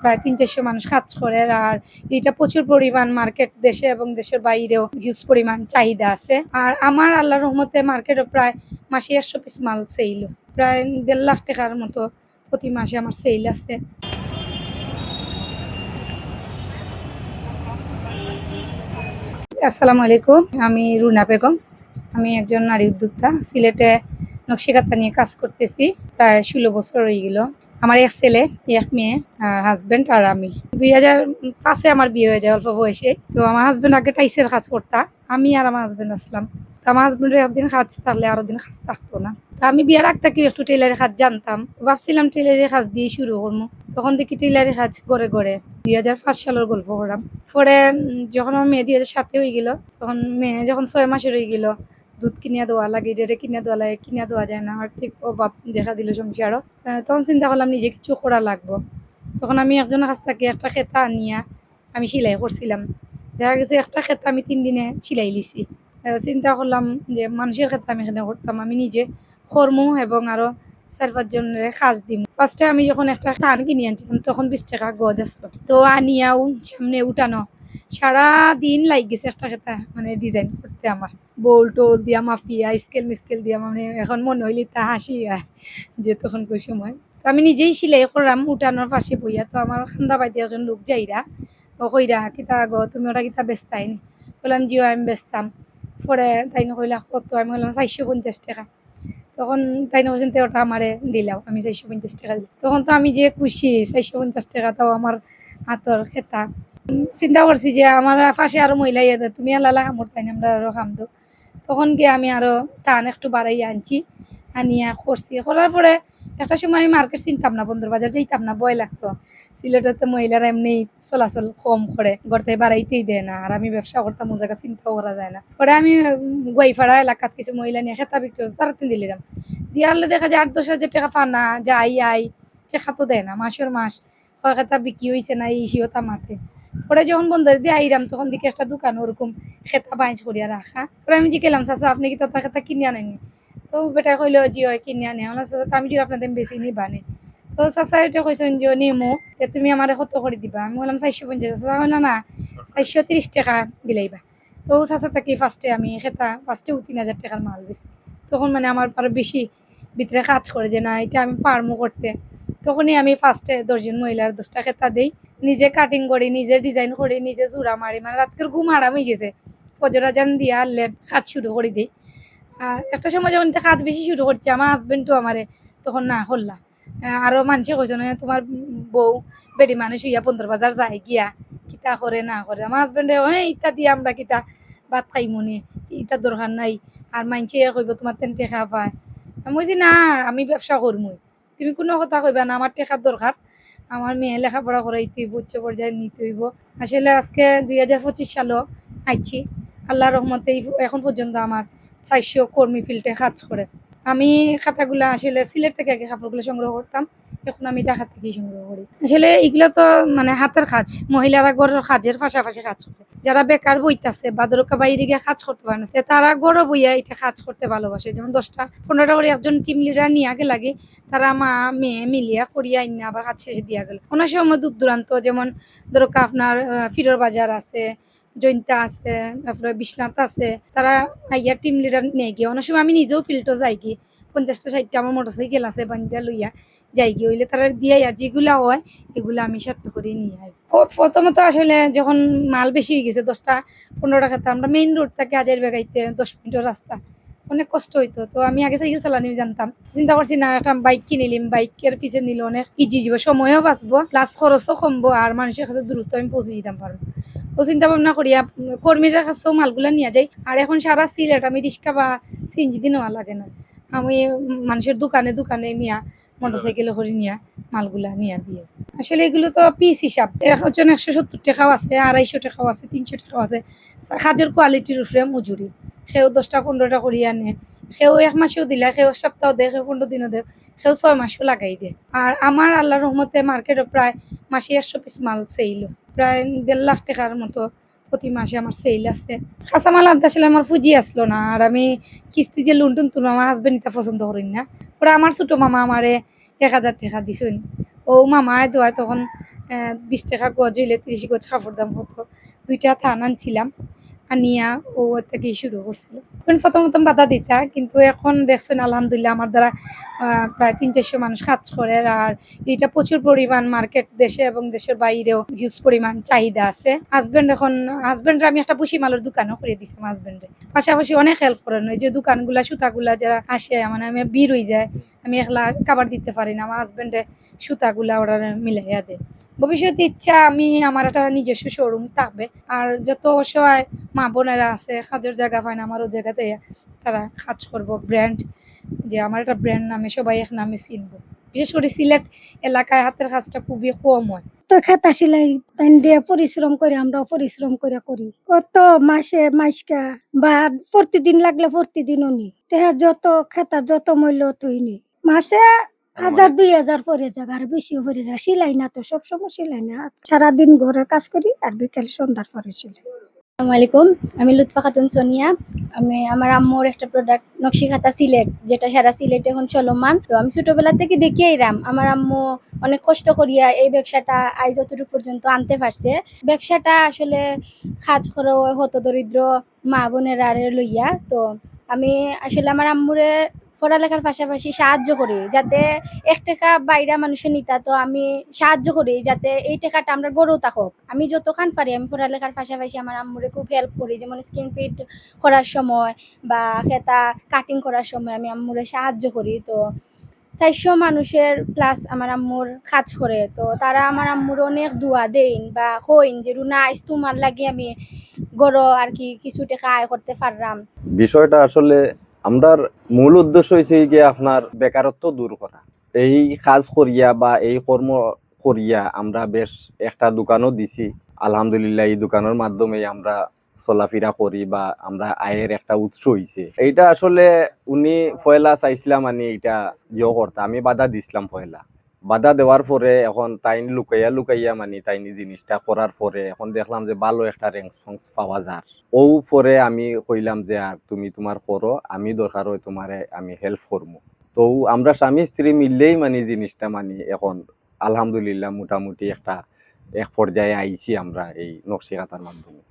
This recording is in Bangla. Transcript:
প্রায় তিন চারশো মানুষ কাজ করে আর এটা প্রচুর পরিমাণ মার্কেট দেশে এবং দেশের বাইরেও হিউজ পরিমাণ চাহিদা আছে। আর আমার আল্লাহ রহমতে মার্কেটে প্রায় মাসে একশো পিস মাল সেল প্রায় দেড় লাখ টাকার মতো প্রতি মাসে আমার সেল আছে। আসসালামু আলাইকুম, আমি রুনা বেগম। আমি একজন নারী উদ্যোক্তা। সিলেটে নকশিকাতা নিয়ে কাজ করতেছি, প্রায় ষোলো বছর হয়ে গেল। আমার এক ছেলে, এক মেয়ে, আর হাজবেন্ড আর আমি। দুই হাজার পাঁচে আমার বিয়ে হয়ে যায়, অল্প বয়সে। তো আমার হাজবেন্ড আগে টাইসের কাজ করতা, আমি আর আমার হাজবেন্ড আসলাম। তো আমার হাজবেন্ডের একদিন কাজ থাকলে আরও দিন কাজ থাকতো না। তো আমি বিয়ার আগ থেকে একটু টেলারের কাজ জানতাম। তো ভাবছিলাম টেলারের কাজ দিয়ে শুরু করব। তখন দেখি টেলারের কাজ করে করে দুই হাজার পাঁচ সালের গল্প করাম পরে যখন আমার মেয়ে দুই হাজার সাতে হয়ে গেল, তখন মেয়ে যখন ছয় মাসের হয়ে গেল দুধ কিনিয়া দেওয়া লাগে ডেটে কিনিয়া দেওয়া লাগে, কিনিয়া দেওয়া যায় না আর্থিক অভাব দেখা দিল সংসারও তখন চিন্তা করলাম নিজে কিছু করা লাগবো। তখন আমি একজনের কাছ থেকে একটা খেতা আনিয়া আমি সেলাই করছিলাম দেখা গেছে একটা খেতা আমি তিন দিনে সেলাই লিছি চিন্তা করলাম যে মানুষের ক্ষেত্রে আমি এখানে করতাম আমি নিজে কর্ম এবং আরও চার পাঁচজনের কাজ দিম। ফার্স্টে আমি যখন একটা ধান কিনে আনছিলাম, তখন বিশ টাকা গজ আসলো তো আনিয়াও সামনে উঠানো। সারা দিন লাগ গেছে একটা খেতা মানে ডিজাইন করতে আমার। বোল টোল দিয়া, মাফিয়া স্কেল মিস্কেল দিয়া মানে এখন মনে হইলে তা হাসি যে তখন কই সময়। তো আমি নিজেই সিলাই করলাম উঠানোর পাশে বইয়া, তো আমার খান্দা বাইতে একজন লোক যাইরা, ও কইরা, কিতা গো, তুমি ওটা কিতা বেচতাই নি বললাম জিও, আমি বেচতাম। পরে তাই কইলা, কত? আমি বললাম চারশো পঞ্চাশ টাকা। তখন তাই বলছেন তো ওটা আমারে দিলাও আমি চারশো পঞ্চাশ টাকা তখন তো আমি যে খুশি, চারশো পঞ্চাশ টাকা তাও আমার হাতর খেতা। চিন্তা করছি যে আমার পাশে আরও মহিলা ইয়ে তুমি আল্লাহ কামড় তাই আমরা আরও খাম দো তখন গিয়ে আমি আরও টান একটু বাড়াই আনছি আনিয়া করছি করার পরে একটা সময় আমি মার্কেট চিনতাম না বন্ধুর বাজার যাইতাম না, ভয় লাগতো। সিলেটের তো মহিলারা এমনি চলাচল কম করে গড়তে বাড়াইতেই দেয় না আর আমি ব্যবসা করতাম ও জায়গা চিন্তাও করা যায় না। পরে আমি গোয়াইফাড়া এলাকাত কিছু মহিলা নিয়ে, খেতা বিক্রি করতে তারা তিন দিলাম দিয়ে আনলে দেখা যায় আট দশ হাজার টাকা ফানা যাই আই চেখা তো দেয় না মাসের মাস। কয় খেতা বিক্রি হয়েছে না এই সিও মাতে। পরে যখন বন্ধের দিয়ে আইরাম, তখন দিকে একটা দোকান ওরকম খেতা বাইঞ্চ করিয়া রাখা। পরে আমি জিজ্ঞেলাম চাচা, আপনি কি তথা খেতা কিনে আনেনি তো বেটা কইলো, জি, হয় কিনে আনে আমার চাচা, আমি যদি আপনাদের বেশি নিবানে তো চাচা এটা কইছেন যে, নেমো, তে তুমি আমার কত করে দিবা? আমি বললাম, চারশো পঞ্চাশ। চাচা কইলা, না, চারশো তিরিশ টাকা দিলাইবা তো চাচা তাকে ফার্স্টে আমি খেতা ফার্স্টেও তিন হাজার টাকার মাল বেশি তখন মানে আমার আরও বেশি ভিতরে কাজ করে যে, না, এটা আমি পারমো করতে। তখনই আমি ফার্স্টে দশজন মহিলার দশটা খেতা দেই। নিজে কাটিং করি, নিজে ডিজাইন করি, নিজে জোড়া মারি। মানে রাতকের ঘুম হারাম হয়ে গেছে। ফজরা জান দিয়া আনলে কাজ শুরু করে দিই। একটা সময় যখন কাজ বেশি শুরু করছে, আমার হাজবেন্ডও আমারে তখন না হল্লা। আরও মানুষে কইছে না তোমার বউ বেডি মানুষ ইয়া পনেরো বাজার যায় গিয়া। কিতা করে, না করে? আমার হাজবেন্ডে হ্যাঁ ইতা দিয়ে আমরা কিতা ভাত খাইমনি ইতা দরকার নাই। আর মানছে কইব, তোমার তেন টেকা পায় আমি বলছি না, আমি ব্যবসা করমুই। তুমি কোনো কথা কইবা না, আমার টেকার দরকার। আমার মেয়ে লেখাপড়া করাইতে হইব উচ্চ পর্যায়ে নিতে হইব। আসলে আজকে দুই হাজার পঁচিশ সালও আইছি। আল্লাহ রহমতে এখন পর্যন্ত আমার চারশো কর্মী ফিল্ডে কাজ করে। আমি খাতাগুলো আসলে সিলেট থেকে আগে কাপড়গুলো সংগ্রহ করতাম। এখন আমি ঢাকা থেকেই সংগ্রহ করি। আসলে এগুলো তো মানে হাতের কাজ। মহিলারা ঘরের কাজের পাশাপাশি কাজ করে। যারা বেকার বইতাছে বা দরকার বাইরে গিয়ে কাজ করতে পারে না তারা গড় বইয়া এটা কাজ করতে ভালোবাসে। যেমন দশটা, পনেরোটা করে একজন টিম লিডার নিয়ে আগে লাগে, তারা মা, মেয়ে মিলিয়া করিয়া আইনা আবার কাজ শেষে দিয়া গেল। অনেক সময় দূর দূরান্ত, যেমন দরকার আপনার ফিরর বাজার আছে, জৈন্তা আছে, তারপরে বিশ্বনাথ আছে, তারা আইয়া টিম লিডার নিয়ে গিয়ে, অনেক সময় আমি নিজেও ফিল্ডও যাই কি পঞ্চাশটা ষাটটা আমার মোটর সাইকেল আছে বান্ধিয়া লইয়া যাই গিয়ে হইলে তারা দিয়ে আর যেগুলা হয় এগুলা আমি সাথে করে নিয়ে আই। প্রথমত আসলে যখন মাল বেশি হয়ে গেছে দশটা পনেরো টাকাতে আমরা মেইন রোড থেকে আজের বেগাইতে দশ মিনিটের রাস্তা। অনেক কষ্ট হইতো। তো আমি আগে সাইকেল চালানি জানতাম। চিন্তা করছি না একটা বাইক কিনিলিম বাইকের পিছে নিলে অনেক ইজি যাব সময়ও বাঁচবো প্লাস খরচও কমবো আর মানুষের কাছে দ্রুত আমি পৌঁছে দিতাম পারব। ও চিন্তা ভাবনা করিয়া উম, কর্মীদের কাছেও মালগুলা নিয়ে যাই। আর এখন সারা সিলেট আমি রিক্সা বা সিএনজি দিয়ে নেওয়া লাগে না। আমি মানুষের দোকানে দোকানে নিয়া মোটর সাইকেলে করে নিয়া, মালগুলা নিয়ে দিয়ে। আসলে এগুলো তো পিস হিসাব। একজন একশো সত্তর টাকাও আছে, আড়াইশো টাকাও আছে, তিনশো টাকাও আছে। কাজের কোয়ালিটির উপরে মজুরি। সেও দশটা, পনেরোটা করি আনে। সেও এক মাসেও দিলা, সেও এক সপ্তাহ দেয়, সেও পনেরো দিনও দেয়, সেও ছয় মাসও লাগাই দেয়। আর আমার আল্লাহ রহমতে মার্কেটে প্রায় মাসে একশো পিস মাল সেল প্রায় দেড় লাখ টাকার মতো প্রতি মাসে আমার সেল আছে। কাঁচামাল আনতে আসলে আমার ফুজি আসলো না, আর আমি কিস্তি যে লোন টুন তুলবো, আমার হাজবেন্ড এটা পছন্দ করেন না। ওরা আমার ছোট মামা আমারে এক হাজার টাকা দিছেন। ও মামায় দোয়া তখন বিশ টাকা গজ হইলে তিরিশ গজ কাপড় দাম হতো। দুইটা থান আনছিলাম। আনিয়া ও থেকে শুরু করছিল। তখন প্রথম প্রথম বাধা দিতা, কিন্তু এখন দেখছেন, আলহামদুলিল্লাহ আমার দ্বারা প্রায় তিন, চারশো মানুষ কাজ করে আর এটা প্রচুর পরিমাণ মার্কেট দেশে এবং দেশের বাইরেও হিউজ পরিমাণ চাহিদা আছে। হাজবেন্ড এখন হাজবেন্ড আমি একটা পুষি মালের দোকানও করে দিছি আমার হাজবেন্ডে পাশাপাশি অনেক হেল্প করেন। ওই যে দোকানগুলা, সুতাগুলা যারা আসে মানে আমি বীর হয়ে যায়, আমি একলা কাবার দিতে পারি না, আমার হাজবেন্ডে সুতাগুলা ওরা মিলাইয়া দেয়। ভবিষ্যতে ইচ্ছা, আমি আমার একটা নিজস্ব শোরুম থাকবে। আর যত অসহায় মা বোনেরা আছে কাজের জায়গা পায় না আমারও জায়গাতে তারা কাজ করব ব্র্যান্ড যে আমার একটা ব্র্যান্ড নামে সবাই এক নামে চিনবো। বিশেষ করে সিলেট এলাকায় হাতের কাজটা খুবই কম হয়। তো খেতা সেলাই দিয়ে পরিশ্রম করে আমরাও পরিশ্রম করে করি। কত মাসে মাসকা বা প্রতিদিন লাগলে প্রতিদিনও নি। তেহা যত খেতার যত মূল্য তুই নি। মাসে হাজার দুই হাজার পরে যাক আর বেশিও পরে যাক। সিলাই না তো সবসময় সিলাই না। সারাদিন ঘরের কাজ করি আর বিকেল সন্ধ্যার পরে সিলাই। আসসালামু আলাইকুম। আমি লুৎফা খাতুন সোনিয়া। আমি আমার আম্মুর একটা প্রোডাক্ট নকশি খাতা সিলেট, যেটা সারা সিলেটে এখন চলমান। তো আমি ছোটবেলা থেকে দেখে আইরাম আমার আম্মু অনেক কষ্ট করিয়া এই ব্যবসাটা আজ যতটুকু পর্যন্ত আনতে পারছে। ব্যবসাটা আসলে কাজ করো হত দরিদ্র মা বোনেরা লইয়া। তো আমি আসলে আমার আম্মুরে পড়ালেখার পাশাপাশি সাহায্য করি, যাতে এক টাকা বাইরা মানুষের নিতা, তো আমি সাহায্য করি যাতে এই টাকাটা আমরা গড়েও থাকুক। আমি যতখান পারি আমি পড়ালেখার পাশাপাশি আমার আম্মুরে খুব হেল্প করি, যেমন স্কিন ফিট করার সময় বা খেতা কাটিং করার সময় আমি আম্মুরে সাহায্য করি। তো চারশো মানুষের প্লাস আমার আম্মুর কাজ করে, তো তারা আমার আম্মুর অনেক দোয়া দেন বা কইন যে, রুনা আইস তোমার লাগে আমি গড় আর কি কিছু টাকা আয় করতে পারলাম। বিষয়টা আসলে আমরার মূল উদ্দেশ্য হয়েছে যে আপনার বেকারত্ব দূর করা। এই কাজ করিয়া বা এই কর্ম করিয়া আমরা বেশ একটা দোকানও দিছি। আলহামদুলিল্লাহ, এই দোকানের মাধ্যমে আমরা চলাফেরা করি বা আমরা আয়ের একটা উৎস হইছে। এইটা আসলে উনি ফয়লা চাইছিলাম মানে এটা ইয়ে করতে। আমি বাধা দিছিলাম পয়লা বাধা দেওয়ার পরে এখন তাইন লুকাইয়া লুকাইয়া মানে তাইনি জিনিসটা করার পরে এখন দেখলাম যে ভালো একটা রেসপন্স পাওয়া যার। ও পরে আমি কইলাম যে, আর তুমি তোমার করো, আমি দরকার হয় তোমারে আমি হেল্প করব তো আমরা স্বামী স্ত্রী মিললেই মানে জিনিসটা মানে এখন আলহামদুলিল্লাহ মোটামুটি একটা এক পর্যায়ে আইছি আমরা এই নকশি কাতার মাধ্যমে।